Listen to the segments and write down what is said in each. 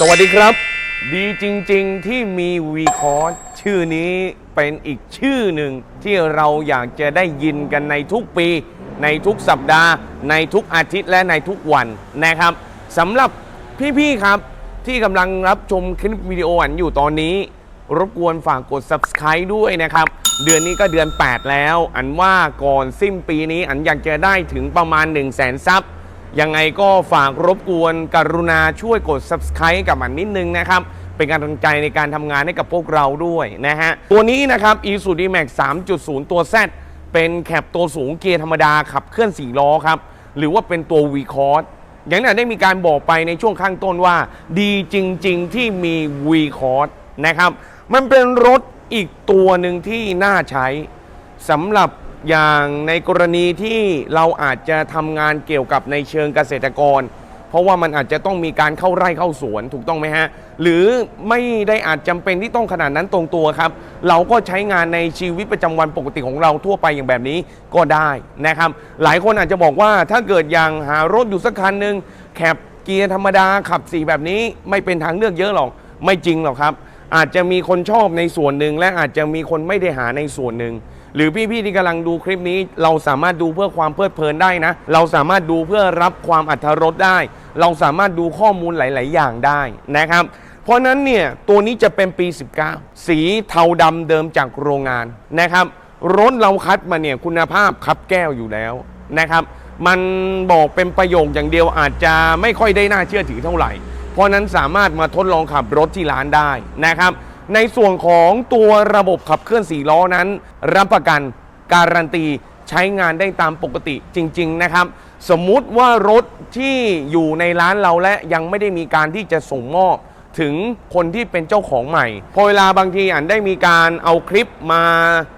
สวัสดีครับ ดีจริง ๆที่มีวีคอร์สชื่อนี้เป็นอีกชื่อหนึ่งที่เราอยากจะได้ยินกันในทุกปี ในทุกสัปดาห์ ในทุกอาทิตย์และในทุกวันนะครับสำหรับพี่ๆครับที่กำลังรับชมคลิปวิดีโออันอยู่ตอนนี้ รบกวนฝากกด subscribe ด้วยนะครับ เดือนนี้ก็เดือน 8 แล้ว อันว่าก่อนสิ้นปีนี้อันอยากจะได้ถึงประมาณ 1 0 0 0 0แสนซับ ยังไงก็ฝากรบกวนกรุณาช่วยกด subscribe กับมันนิดนึงนะครับ เป็นกำลังใจในการทำงานให้กับพวกเราด้วยนะฮะ ตัวนี้นะครับ i s u d m a x 3.0 ตัว Z เป็นแคปตัวสูงเกียร์ธรรมดาขับเคลื่อน4ล้อครับ หรือว่าเป็นตัว v c o r s อย่างนั้นได้มีการบอกไปในช่วงข้างต้นว่า ดีจริง ๆ ที่มี v c o r s นะครับ มันเป็นรถอีกตัวหนึ่งที่น่าใช้สำหรับ อย่างในกรณีที่เราอาจจะทำงานเกี่ยวกับในเชิงเกษตรกร เพราะว่ามันอาจจะต้องมีการเข้าไร่เข้าสวนถูกต้องไหมฮะ หรือไม่ได้อาจจำเป็นที่ต้องขนาดนั้นตรงตัวครับ เราก็ใช้งานในชีวิตประจำวันปกติของเราทั่วไปอย่างแบบนี้ก็ได้นะครับ หลายคนอาจจะบอกว่าถ้าเกิดอย่างหารถอยู่สักคันหนึ่งแคปเกียร์ธรรมดาขับสีแบบนี้ไม่เป็นทางเลือกเยอะหรอกไม่จริงหรอกครับ อาจจะมีคนชอบในส่วนหนึ่งและอาจจะมีคนไม่ได้หาในส่วนหนึ่ง หรือพี่ๆที่กำลังดูคลิปนี้ เราสามารถดูเพื่อความเพลิดเพลินได้นะ เราสามารถดูเพื่อรับความอัธรสได้ เราสามารถดูข้อมูลหลาย ๆ อย่างได้นะครับ เพราะนั้นเนี่ยตัวนี้จะเป็นปี 19 สีเทาดำเดิมจากโรงงานนะครับรถเราคัดมาเนี่ยคุณภาพคับแก้วอยู่แล้วนะครับ มันบอกเป็นประโยคอย่างเดียวอาจจะไม่ค่อยได้น่าเชื่อถือเท่าไหร่ เพราะนั้นสามารถมาทดลองขับรถที่ร้านได้นะครับ ในส่วนของตัวระบบขับเคลื่อนสี่ล้อนั้น รับประกันการันตีใช้งานได้ตามปกติจริง ๆ นะครับ สมมุติว่ารถที่อยู่ในร้านเราและยังไม่ได้มีการที่จะส่งมอบถึงคนที่เป็นเจ้าของใหม่ พอเวลาบางทีอันได้มีการเอาคลิปมาอ่า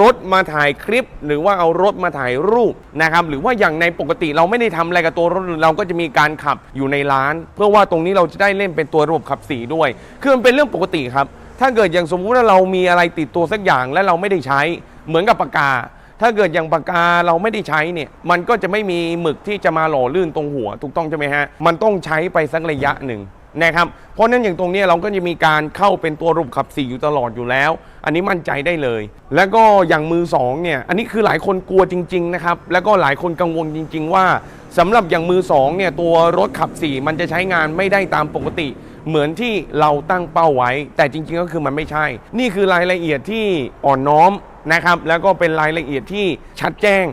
รถมาถ่ายคลิป หรือว่าเอารถมาถ่ายรูปนะครับหรือว่าอย่างในปกติเราไม่ได้ทำอะไรกับตัวรถเราก็จะมีการขับอยู่ในร้าน เพื่อว่าตรงนี้เราจะได้เล่นเป็นตัวระบบขับสีด้วย คือมันเป็นเรื่องปกติครับ ถ้าเกิดอย่างสมมุติว่าเรามีอะไรติดตัวสักอย่างและเราไม่ได้ใช้เหมือนกับปากกาถ้าเกิดอย่างปากกาเราไม่ได้ใช้เนี่ย มันก็จะไม่มีหมึกที่จะมาหล่อลื่นตรงหัวถูกต้องใช่ไหมฮะ มันต้องใช้ไปสักระยะหนึ่ง นะครับเพราะนั้นอย่างตรงนี้เราก็จะมีการเข้าเป็นตัวระบบขับสี่อยู่ตลอดอยู่แล้ว อันนี้มั่นใจได้เลย แล้วก็อย่างมือสองเนี่ยอันนี้คือหลายคนกลัวจริงๆนะครับแล้วก็หลายคนกังวลจริง ๆ ว่าสำหรับอย่างมือสองเนี่ยตัวรถขับสี่มันจะใช้งานไม่ได้ตามปกติ เหมือนที่เราตั้งเป้าไว้ แต่จริง ๆ ก็คือมันไม่ใช่ นี่คือรายละเอียดที่อ่อนน้อมนะครับแล้วก็เป็นรายละเอียดที่ชัดแจ้ง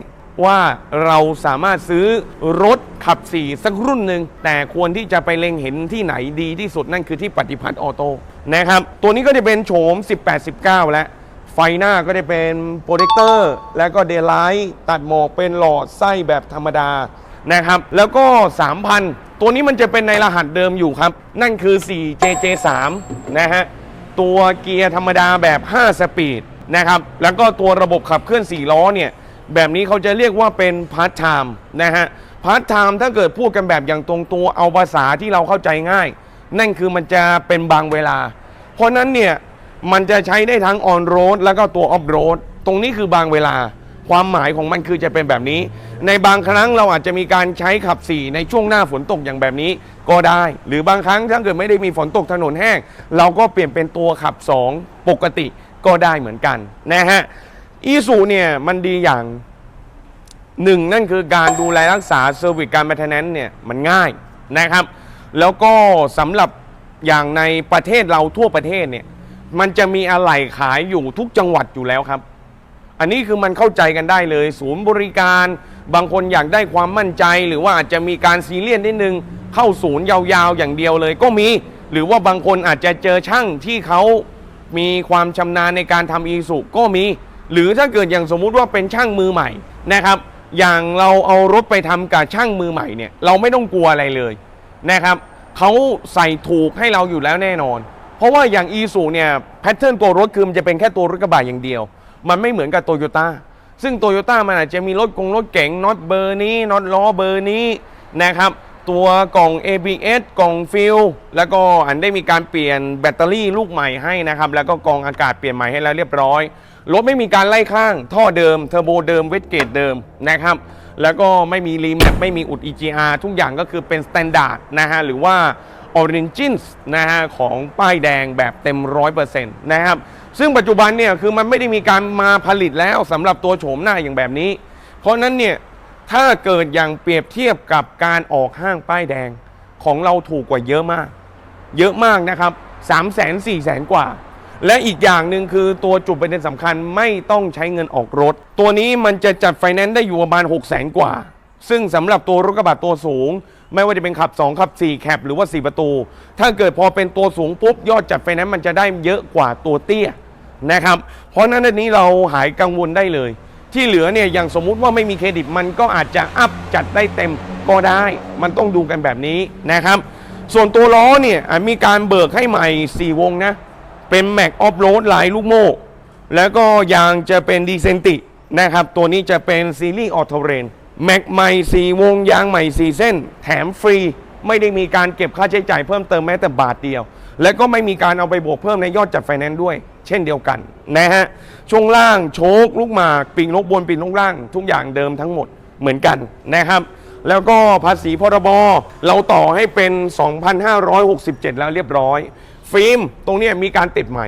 ว่าเราสามารถซื้อรถขับสี่สักรุ่นหนึ่งแต่ควรที่จะไปเล็งเห็นที่ไหนดีที่สุดนั่นคือที่ปฏิพัฒน์ออโต้นะครับ ตัวนี้ก็จะเป็นโฉม 18-19 แล้ว ไฟหน้าก็จะเป็นโปรเจคเตอร์ แล้วก็เดลไลท์ตัดหมอกเป็นหลอดไส้แบบธรรมดานะครับ แล้วก็ 3,000 ตัวนี้มันจะเป็นในรหัสเดิมอยู่ครับ นั่นคือ 4JJ3 นะฮะ ตัวเกียร์ธรรมดาแบบ 5 สปีดนะครับ แล้วก็ตัวระบบขับเคลื่อน 4 ล้อเนี่ย แบบนี้เขาจะเรียกว่าเป็นพาร์ทไทม์นะฮะพาร์ทไทม์ถ้าเกิดพูดกันแบบอย่างตรงตัวเอาภาษาที่เราเข้าใจง่าย นั่นคือมันจะเป็นบางเวลา เพราะนั้นเนี่ยมันจะใช้ได้ทั้งออนโรดแล้วก็ตัวออฟโรดตรงนี้คือบางเวลา ความหมายของมันคือจะเป็นแบบนี้ ในบางครั้งเราอาจจะมีการใช้ขับ4ในช่วงหน้าฝนตกอย่างแบบนี้ก็ได้ หรือบางครั้งถ้าเกิดไม่ได้มีฝนตกถนนแห้ง เราก็เปลี่ยนเป็นตัวขับ 2 ปกติก็ได้เหมือนกันนะฮะ อีซูเนี่ยมันดีอย่างหนึ่งนั่นคือการดูแลรักษาเซอร์วิสการ m ม i เทนแนนเนี่ยมันง่ายนะครับ แล้วก็สำหรับอย่างในประเทศเราทั่วประเทศเนี่ยมันจะมีอะไหล่ขายอยู่ทุกจังหวัดอยู่แล้วครับ อันนี้คือมันเข้าใจกันได้เลย ศูนย์บริการบางคนอยากได้ความมั่นใจ หรือว่าอาจจะมีการซีเรียสนิดนึง เข้าศูนย์ยาวๆอย่างเดียวเลยก็มี หรือว่าบางคนอาจจะเจอช่างที่เขามีความชำนาญในการทำอีสุก็มี หรือถ้าเกิดอย่างสมมุติว่าเป็นช่างมือใหม่นะครับ อย่างเราเอารถไปทำกับช่างมือใหม่เนี่ยเราไม่ต้องกลัวอะไรเลยนะครับเขาใส่ถูกให้เราอยู่แล้วแน่นอน เพราะว่าอย่างอีซูเนี่ยแพทเทิร์นตัวรถคือมันจะเป็นแค่ตัวรถกระบะอย่างเดียว มันไม่เหมือนกับโตโยต้าซึ่งโตโยต้ามันอาจจะมีรถกงรถเก๋งน็อตเบอร์นี้น็อตล้อเบอร์นี้นะครับตัวกล่อง ABS กล่องฟิลแล้วก็อันได้มีการเปลี่ยนแบตเตอรี่ลูกใหม่ให้นะครับ แล้วก็กรองอากาศเปลี่ยนใหม่ให้แล้วเรียบร้อย รถไม่มีการไล่ข้าง ท่อเดิมเทอร์โบเดิมเวทเกตเดิมนะครับ แล้วก็ไม่มีรีแมปไม่มีอุด EGR ทุกอย่างก็คือเป็นสแตนดาร์ดนะฮะหรือว่า Origins นะฮะของป้ายแดงแบบเต็ม 100%นะครับ ซึ่งปัจจุบันเนี่ยคือมันไม่ได้มีการมาผลิตแล้วสำหรับตัวโฉมหน้าอย่างแบบนี้ เพราะนั้นเนี่ยถ้าเกิดอย่างเปรียบเทียบกับการออกห้างป้ายแดงของเราถูกกว่าเยอะมาก เยอะมากนะครับ3 0 0 0 0 0 4 0 0 0 0 กว่า และอีกอย่างหนึ่งคือตัวจุดประเด็นสำคัญไม่ต้องใช้เงินออกรถ ตัวนี้มันจะจัดไฟแนนซ์ได้อยู่ประมาณ 6 0 0 0 0 0 กว่า ซึ่งสำหรับตัวรถกระบะตัวสูง ไม่ว่าจะเป็นขับ 2 ขับ 4 แคปหรือว่า 4 ประตู ถ้าเกิดพอเป็นตัวสูงปุ๊บ ยอดจัดไฟแนนซ์มันจะได้เยอะกว่าตัวเตี้ยนะครับ เพราะนั้นอันนี้เราหายกังวลได้เลย ที่เหลือเนี่ยอย่างสมมุติว่าไม่มีเครดิตมันก็อาจจะอัพจัดได้เต็มก็ได้ มันต้องดูกันแบบนี้นะครับ ส่วนตัวล้อเนี่ยมีการเบิกให้ใหม่ 4 วงนะ เป็นแม็กออฟโรดลายลูกโม่ แล้วก็ยางจะเป็นดีเซนตินะครับ ตัวนี้จะเป็นซีรีส์ออโตเรนแม็กใหม่4วงยางใหม่4เส้น แถมฟรี ไม่ได้มีการเก็บค่าใช้จ่ายเพิ่มเติมแม้แต่บาทเดียว และก็ไม่มีการเอาไปบวกเพิ่มในยอดจัดไฟแนนซ์ด้วย เช่นเดียวกันนะฮะช่วงล่างโชคลูกหมากปีกนกบนปีกนกล่าง ทุกอย่างเดิมทั้งหมดเหมือนกันนะครับแล้วก็ภาษีพรบ เราต่อให้เป็น 2,567 แล้วเรียบร้อย ฟิล์มตรงนี้มีการติดใหม่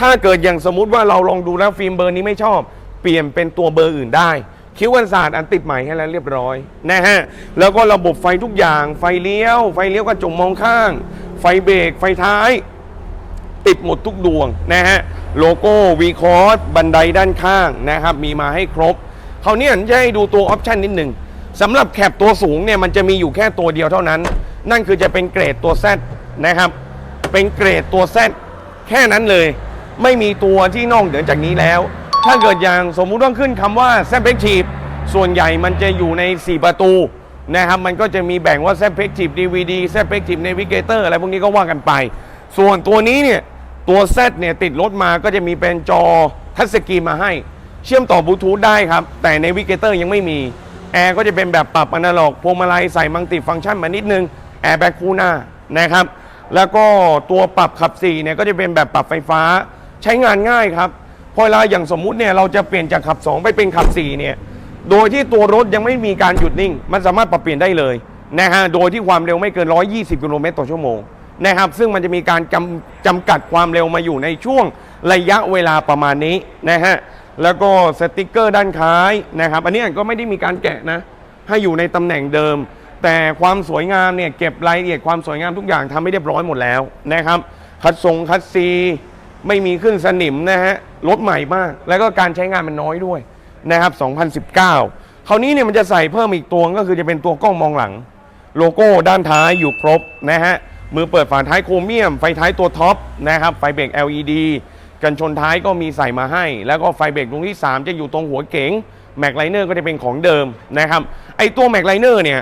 ถ้าเกิดอย่างสมมุติว่าเราลองดูแล้วฟิล์มเบอร์นี้ไม่ชอบ เปลี่ยนเป็นตัวเบอร์อื่นได้ คิ้วกันศาสตร์อันติดใหม่ให้แล้วเรียบร้อยนะฮะแล้วก็ระบบไฟทุกอย่างไฟเลี้ยว ไฟเลี้ยวกระจกมองข้าง ไฟเบรกไฟท้าย ติดหมดทุกดวงนะฮะโลโก้วีคอร์สบันไดด้านข้างนะครับมีมาให้ครบเขาวเนี่ยจะให้ดูตัวออปชันนิดหนึ่งสำหรับแคปตัวสูงเนี่ยมันจะมีอยู่แค่ตัวเดียวเท่านั้น นั่นคือจะเป็นเกรดตัว Z นะครับ เป็นเกรดตัว Z แค่นั้นเลย ไม่มีตัวที่นอกเหนือจากนี้แล้ว ถ้าเกิดอย่างสมมุติต้องขึ้นคำว่า z p e c t i v e ส่วนใหญ่มันจะอยู่ใน 4 ประตูนะครับมันก็จะมีแบ่งว่า z p e c t i v e DVD z p e c t i v e Navigator อร์อะไรพวกนี้ก็ว่ากันไป ส่วนตัวนี้เนี่ยตัว Z เนี่ยติดรถมาก็จะมีเป็นจอทัชสกรีนมาให้ เชื่อมต่อบลูทูธได้ครับ แต่ในวิกเตอร์ยังไม่มีแอร์ก็จะเป็นแบบปรับอนาล็อกพวงมาลัยใส่มังติฟังก์ชันมานิดนึงแอร์แบ็คคู่หน้านะครับ แล้วก็ตัวปรับขับ4เนี่ยก็จะเป็นแบบปรับไฟฟ้าใช้งานง่ายครับพอเวลาอย่างสมมุติเนี่ยเราจะเปลี่ยนจากขับ 2 ไปเป็นขับ4เนี่ยโดยที่ตัวรถยังไม่มีการหยุดนิ่ง มันสามารถปรับเปลี่ยนได้เลยนะฮะโดยที่ความเร็วไม่เกิน 120กิโลเมตรต่อชั่วโมงนะครับซึ่งมันจะมีการจำจำกัดความเร็วมาอยู่ในช่วงระยะเวลาประมาณนี้นะฮะแล้วก็สติกเกอร์ด้านท้ายนะครับ อันนี้ก็ไม่ได้มีการแกะนะให้อยู่ในตำแหน่งเดิม แต่ความสวยงามเนี่ยเก็บรายละเอียดความสวยงามทุกอย่างทำให้เรียบร้อยหมดแล้วนะครับ คัดทรงคัดซี ไม่มีขึ้นสนิมนะฮะรถใหม่มาก แล้วก็การใช้งานมันน้อยด้วยนะครับ 2019 คราวนี้เนี่ยมันจะใส่เพิ่มอีกตัวก็คือจะเป็นตัวกล้องมองหลัง โลโก้ด้านท้ายอยู่ครบนะฮะมือเปิดฝาท้ายโครเมียม ไฟท้ายตัวท็อปนะครับไฟเบรก LED กันชนท้ายก็มีใส่มาให้ แล้วก็ไฟเบรกตรงที่ 3 จะอยู่ตรงหัวเก๋งแม็กไลเนอร์ก็จะเป็นของเดิมนะครับไอตัวแม็กไลเนอร์เนี่ย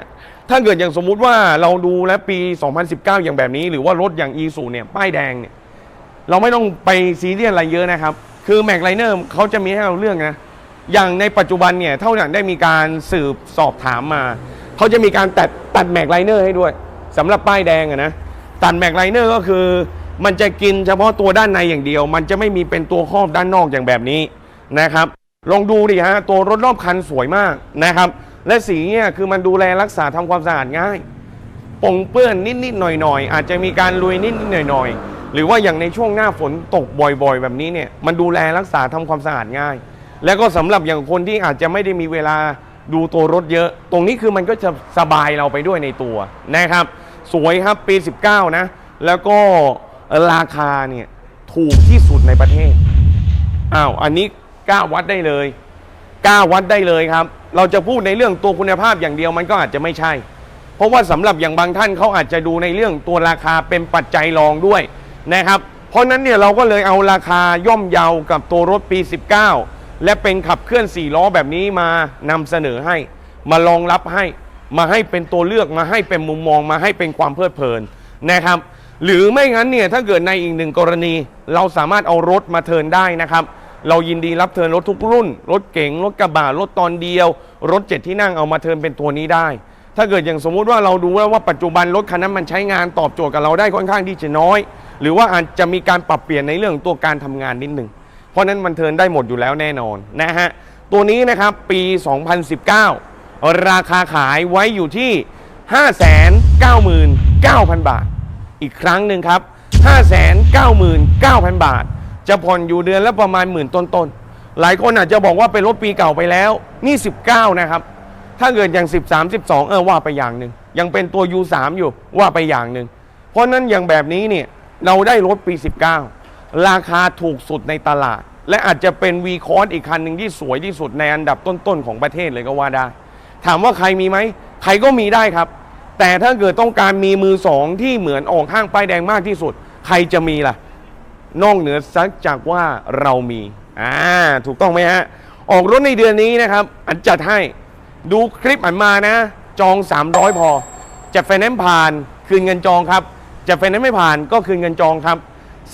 ถ้าเกิดอย่างสมมุติว่าเราดูแลปี 2019 อย่างแบบนี้ หรือว่ารถอย่าง e สูเนี่ยป้ายแดงเนี่ยเราไม่ต้องไปซีเรียสอะไรเยอะนะครับ คือแม็กไลเนอร์เขาจะมีให้เราเลือกนะ อย่างในปัจจุบันเนี่ยเท่าที่ได้มีการสืบสอบถามมาเขาจะมีการตัดตัดแม็กไลเนอร์ให้ด้วยสำหรับป้ายแดงอะนะตัดแม็กไลเนอร์ก็คือ มันจะกินเฉพาะตัวด้านในอย่างเดียว มันจะไม่มีเป็นตัวครอบด้านนอกอย่างแบบนี้นะครับ ลองดูดิฮะตัวรถรอบคันสวยมากนะครับ และสีเนี่ยคือมันดูแลรักษาทำความสะอาดง่ายปงเปื้อนนิดๆหน่อยๆ อาจจะมีการลุยนิดๆหน่อยๆ หรือว่าอย่างในช่วงหน้าฝนตกบ่อยๆ แบบนี้เนี่ยมันดูแลรักษาทำความสะอาดง่าย แล้วก็สำหรับอย่างคนที่อาจจะไม่ได้มีเวลาดูตัวรถเยอะ ตรงนี้คือมันก็จะสบายเราไปด้วยในตัวนะครับ สวยครับปี 19 นะ แล้วก็ราคาเนี่ยถูกที่สุดในประเทศอ้าวอันนี้กล้าวัดได้เลยกล้าวัดได้เลยครับ เราจะพูดในเรื่องตัวคุณภาพอย่างเดียวมันก็อาจจะไม่ใช่ เพราะว่าสำหรับอย่างบางท่านเขาอาจจะดูในเรื่องตัวราคาเป็นปัจจัยรองด้วยนะครับ เพราะนั้นเนี่ยเราก็เลยเอาราคาย่อมเยากับตัวรถปี 19 และเป็นขับเคลื่อน 4 ล้อแบบนี้มานำเสนอให้ มารองรับให้ มาให้เป็นตัวเลือกมาให้เป็นมุมมองมาให้เป็นความเพลิดเพลินนะครับ หรือไม่งั้นเนี่ยถ้าเกิดในอีกหนึ่งกรณี เราสามารถเอารถมาเทิร์นได้นะครับ เรายินดีรับเทินรถทุกรุ่น รถเก๋งรถกระบะรถตอนเดียว รถเจ็ดที่นั่งเอามาเทินเป็นตัวนี้ได้ ถ้าเกิดอย่างสมมุติว่าเราดูแล้วว่าปัจจุบันรถคันนั้นมันใช้งานตอบโจทย์กับเราได้ค่อนข้างที่จะน้อย หรือว่าอาจจะมีการปรับเปลี่ยนในเรื่องตัวการทำงานนิดหนึ่งเพราะนั้นมันเทินได้หมดอยู่แล้วแน่นอนนะฮะตัวนี้นะครับปี 2019 ราคาขายไว้อยู่ที่ 599,000 บาท อีกครั้งหนึ่งครับ 599,000 บาท จะผ่อนอยู่เดือนละประมาณหมื่นต้นๆหลายคนอาจจะบอกว่าเป็นรถปีเก่าไปแล้ว นี่ 19 นะครับ ถ้าเกิดอย่าง 13 12 เออว่าไปอย่างหนึ่งยังเป็นตัว U3 อยู่ว่าไปอย่างหนึ่งเพราะนั้นอย่างแบบนี้เนี่ยเราได้รถปี 19 ราคาถูกสุดในตลาด และอาจจะเป็น V คอร์สอีกคันหนึ่งที่สวยที่สุดในอันดับต้นๆของประเทศเลยก็ว่าได้ ถามว่าใครมีไหมใครก็มีได้ครับ แต่ถ้าเกิดต้องการมีมือสองที่เหมือนออกห้างป้ายแดงมากที่สุด ใครจะมีล่ะ นอกเหนือสักจากว่าเรามี อ่า ถูกต้องไหมฮะ ออกรถในเดือนนี้นะครับ อันจัดให้ ดูคลิปอันมานะ จอง 300 พอ จะไฟแนนซ์ผ่าน คืนเงินจองครับ จะไฟแนนซ์ไม่ผ่านก็คืนเงินจองครับ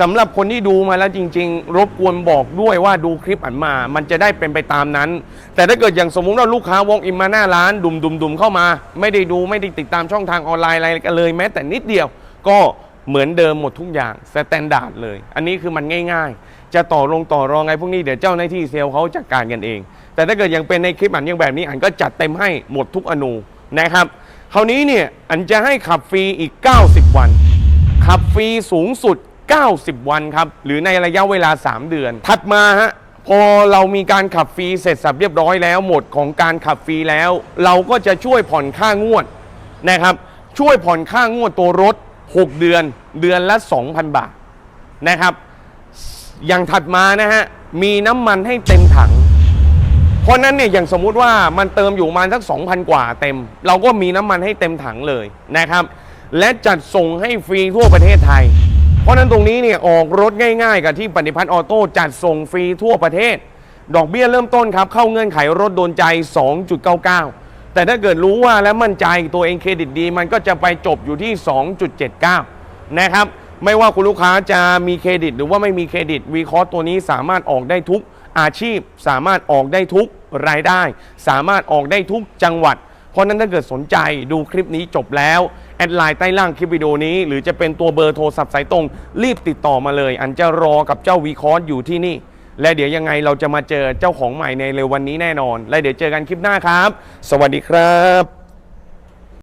สำหรับคนที่ดูมาแล้วจริง ๆ รบกวนบอกด้วยว่าดูคลิปอันมา มันจะได้เป็นไปตามนั้น แต่ถ้าเกิดอย่างสมมุติว่าลูกค้าวอล์กอินมาหน้าร้านดุมดุมดุมเข้ามา ไม่ได้ดูไม่ได้ติดตามช่องทางออนไลน์อะไรกันเลยแม้แต่นิดเดียว ก็ เหมือนเดิมหมดทุกอย่างสแตนดาร์ดเลย อันนี้คือมันง่ายๆ จะต่อลงต่อรองไงพวกนี้เดี๋ยวเจ้าหน้าที่เซลล์เขาจัดการกันเอง แต่ถ้าเกิดยังเป็นในคลิปอันยังแบบนี้อันก็จัดเต็มให้หมดทุกอนูนะครับคราวนี้เนี่ยอันจะให้ขับฟรีอีก 90 วัน ขับฟรีสูงสุด 90 วันครับหรือในระยะเวลา 3 เดือน ถัดมาฮะพอเรามีการขับฟรีเสร็จสับเรียบร้อยแล้วหมดของการขับฟรีแล้ว เราก็จะช่วยผ่อนค่างวดนะครับช่วยผ่อนค่างวดตัวรถ 6 เดือนเดือนละ 2,000 บาทนะครับ อย่างถัดมานะฮะ มีน้ำมันให้เต็มถัง เพราะนั้นเนี่ยอย่างสมมุติว่ามันเติมอยู่มาสัก 2,000 กว่าเต็ม เราก็มีน้ำมันให้เต็มถังเลยนะครับ และจัดส่งให้ฟรีทั่วประเทศไทย เพราะฉะนั้นตรงนี้เนี่ยออกรถง่ายๆ กับที่ปฏิพัฒน์ออโต้จัดส่งฟรีทั่วประเทศ ดอกเบี้ยเริ่มต้นครับเข้าเงื่อนไขรถโดนใจ 2.99 แต่ถ้าเกิดรู้ว่าและมั่นใจตัวเองเครดิตดี มันก็จะไปจบอยู่ที่ 2.79 นะครับ ไม่ว่าคุณลูกค้าจะมีเครดิต หรือว่าไม่มีเครดิตวีคอร์ตัวนี้สามารถออกได้ทุกอาชีพ สามารถออกได้ทุกรายได้ สามารถออกได้ทุกจังหวัด เพราะนั้นถ้าเกิดสนใจดูคลิปนี้จบแล้ว แอดไลน์ใต้ล่างคลิปวิดีโอนี้ หรือจะเป็นตัวเบอร์โทรศัพท์สายตรง รีบติดต่อมาเลย อันจะรอกับเจ้าวีคอร์อยู่ที่นี่ และเดี๋ยวยังไงเราจะมาเจอเจ้าของใหม่ในเร็ววันนี้แน่นอน และเดี๋ยวเจอกันคลิปหน้าครับ สวัสดีครับ